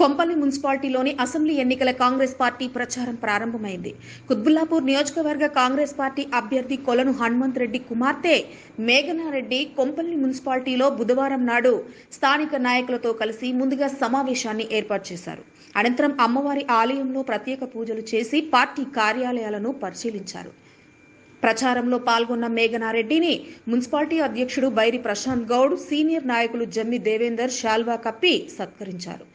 Kompally మున్సిపాలిటీలోని assembly ఎన్నికల Congress party ప్రచారం ప్రారంభమైంది. కుత్బుల్లాపూర్ నియోజకవర్గ కాంగ్రెస్ పార్టీ అభ్యర్థి కొలను హనుమంత్ రెడ్డి కుమార్తె మేఘనారెడ్డి కొంపల్లి మున్సిపాలిటీలో బుధవారం నాడు స్థానిక నాయకులతో కలిసి ముందుగా సమావేశాన్ని ఏర్పాటు చేశారు. అనంతరం అమ్మవారి ఆలయంలో ప్రత్యేక పూజలు చేసి పార్టీ కార్యాలయాలను పరిశీలించారు. ప్రచారంలో పాల్గొన్న మేఘనారెడ్డిని మున్సిపాలిటీ అధ్యక్షుడు బైరి ప్రశాంత్ గౌడ్ సీనియర్ నాయకులు జమ్మి దేవేందర్ శాల్వా కప్పి సత్కరించారు.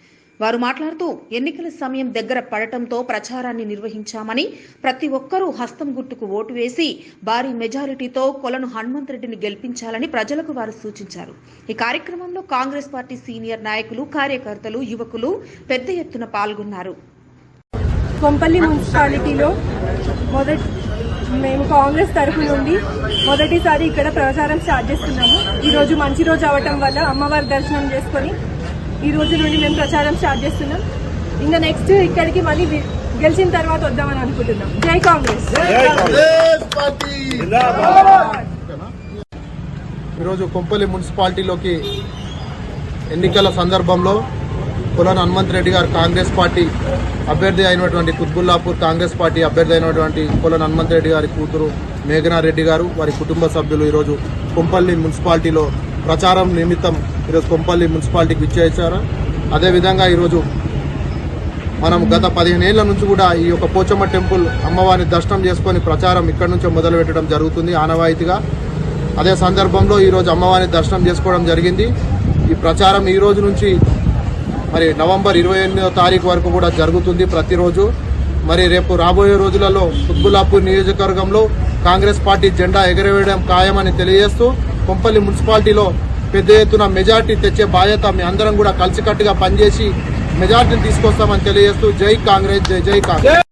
వారు మాట్లాడుతూ ఎన్నికల సమయం దగ్గర పడటంతో ప్రచారాన్ని నిర్వహించామని ప్రతి ఒక్కరూ హస్తం గుర్తుకు ఓటు వేసి భారీ మెజారిటీతో కొలను హనుమంత్ రెడ్డిని గెలిపించాలని ప్రజలకు వారు సూచించారు. ఈ కార్యక్రమంలో కాంగ్రెస్ పార్టీ సీనియర్ నాయకులు కార్యకర్తలు యువకులు పెద్ద ఎత్తున పాల్గొన్నారు. కొంపల్లి మున్సిపాలిటీలో మొదటి మేము కాంగ్రెస్ తరఫు నుండి మొదటిసారి ఇక్కడ ప్రచారం స్టార్ట్ చేస్తున్నాము. ఈ రోజు మంచి రోజు అవటం వల్ల అమ్మవారి దర్శనం చేసుకొని ఈ రోజు నుండి మేము ప్రచారం స్టార్ట్ చేస్తున్నాం. ఇంకా నెక్స్ట్ ఇక్కడికి మళ్ళీ గెలిచిన తర్వాత వద్దామని అనుకుంటున్నాం. జై కాంగ్రెస్. కాంగ్రెస్. పార్టీ. ఈరోజు కొంపల్లి మున్సిపాలిటీలోకి ఎన్నికల సందర్భంలో కులాన్ హనుమంత్ రెడ్డి గారు కాంగ్రెస్ పార్టీ అభ్యర్థి అయినటువంటి కుత్బుల్లాపూర్ కాంగ్రెస్ పార్టీ అభ్యర్థి అయినటువంటి కులాన్ హనుమంత్ రెడ్డి గారి కూతురు మేఘనా రెడ్డి గారు వారి కుటుంబ సభ్యులు ఈరోజు కొంపల్లి మున్సిపాలిటీలో ప్రచారం నిమిత్తం ఈరోజు కొంపల్లి మున్సిపాలిటీకి విచ్చేశారు. అదేవిధంగా ఈరోజు మనం గత పదిహేనేళ్ళ నుంచి కూడా ఈ యొక్క పోచమ్మ టెంపుల్ అమ్మవారిని దర్శనం చేసుకొని ప్రచారం ఇక్కడ నుంచే మొదలు పెట్టడం జరుగుతుంది ఆనవాయితీగా. అదే సందర్భంలో ఈరోజు అమ్మవారిని దర్శనం చేసుకోవడం జరిగింది. ఈ ప్రచారం ఈ రోజు నుంచి మరి నవంబర్ ఇరవై ఎనిమిదో తారీఖు వరకు కూడా జరుగుతుంది ప్రతిరోజు. మరి రేపు రాబోయే రోజులలో కుత్బుల్లాపూర్ నియోజకవర్గంలో కాంగ్రెస్ పార్టీ జెండా ఎగరవేయడం ఖాయమని తెలియజేస్తూ కొంపల్లి మున్సిపాలిటీలో పెద్ద ఎత్తున మెజార్టీ తెచ్చే బాధ్యత మీ అందరం కూడా కలిసికట్టుగా పనిచేసి మెజార్టీని తీసుకొస్తామని తెలియజేస్తూ జై కాంగ్రెస్ జై జై కాంగ్రెస్.